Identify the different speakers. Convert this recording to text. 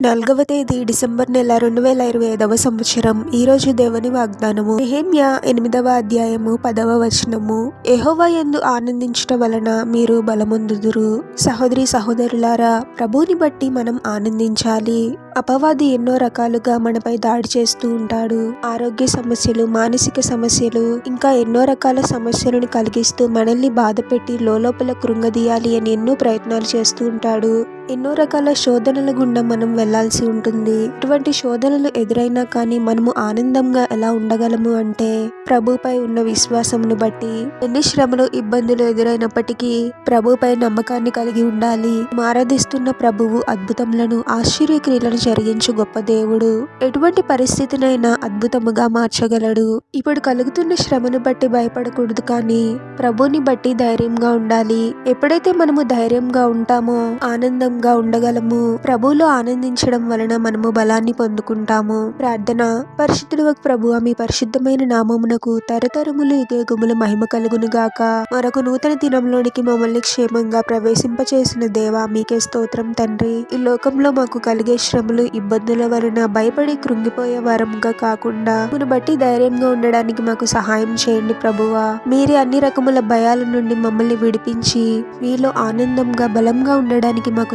Speaker 1: నాలుగవ తేదీ డిసెంబర్ నెల రెండు వేల ఇరవై ఐదవ సంవత్సరం. ఈ రోజు దేవుని వాగ్దానము. నెహెమ్య ఎనిమిదవ అధ్యాయము పదవ వచనము. ఎహోవ యందు ఆనందించటం వలన మీరు బలముందుదురు. సహోదరి సహోదరులారా ప్రభుని బట్టి మనం ఆనందించాలి. అపవాది ఎన్నో రకాలుగా మనపై దాడి చేస్తూ ఉంటాడు. ఆరోగ్య సమస్యలు మానసిక సమస్యలు ఇంకా ఎన్నో రకాల సమస్యలను కలిగిస్తూ మనల్ని బాధపెట్టి లోపల కృంగదీయాలి అని ఎన్నో ప్రయత్నాలు చేస్తూ ఉంటాడు. ఎన్నో రకాల శోధనల గుండా మనం వెళ్ళాల్సి ఉంటుంది. ఇటువంటి శోధనలు ఎదురైనా కానీ మనము ఆనందంగా ఎలా ఉండగలము అంటే ప్రభుపై ఉన్న విశ్వాసమును బట్టి ఎన్ని శ్రమలు ఇబ్బందులు ఎదురైనప్పటికీ ప్రభుపై నమ్మకాన్ని కలిగి ఉండాలి. ఆరాధిస్తున్న ప్రభువు అద్భుతములను ఆశ్చర్యక్రియలను జరిగించు గొప్ప దేవుడు. ఎటువంటి పరిస్థితినైనా అద్భుతముగా మార్చగలడు. ఇప్పుడు కలుగుతున్న శ్రమను బట్టి భయపడకూడదు కానీ ప్రభుని బట్టి ధైర్యంగా ఉండాలి. ఎప్పుడైతే మనము ధైర్యంగా ఉంటామో ఆనందం ఆనందంగా ఉండగలము. ప్రభువులో ఆనందించడం వలన మనము బలాన్ని పొందుకుంటాము. ప్రార్థన. పరిశుద్ధుడు ప్రభు మీ పరిశుద్ధమైన నామమునకు తరతరములు యుగములు మహిమ కలుగునుగాక మరొక నూతన దినంలోనికి మమ్మల్ని క్షేమంగా ప్రవేశింపచేసిన దేవా మీకే స్తోత్రం తండ్రి. ఈ లోకంలో మాకు కలిగే శ్రమలు ఇబ్బందుల వలన భయపడి కృంగిపోయే వారంగా కాకుండా మిమ్మల్ని బట్టి ధైర్యంగా ఉండడానికి మాకు సహాయం చేయండి ప్రభువా. మీరే అన్ని రకముల భయాల నుండి మమ్మల్ని విడిపించి మీలో ఆనందంగా బలంగా ఉండడానికి మాకు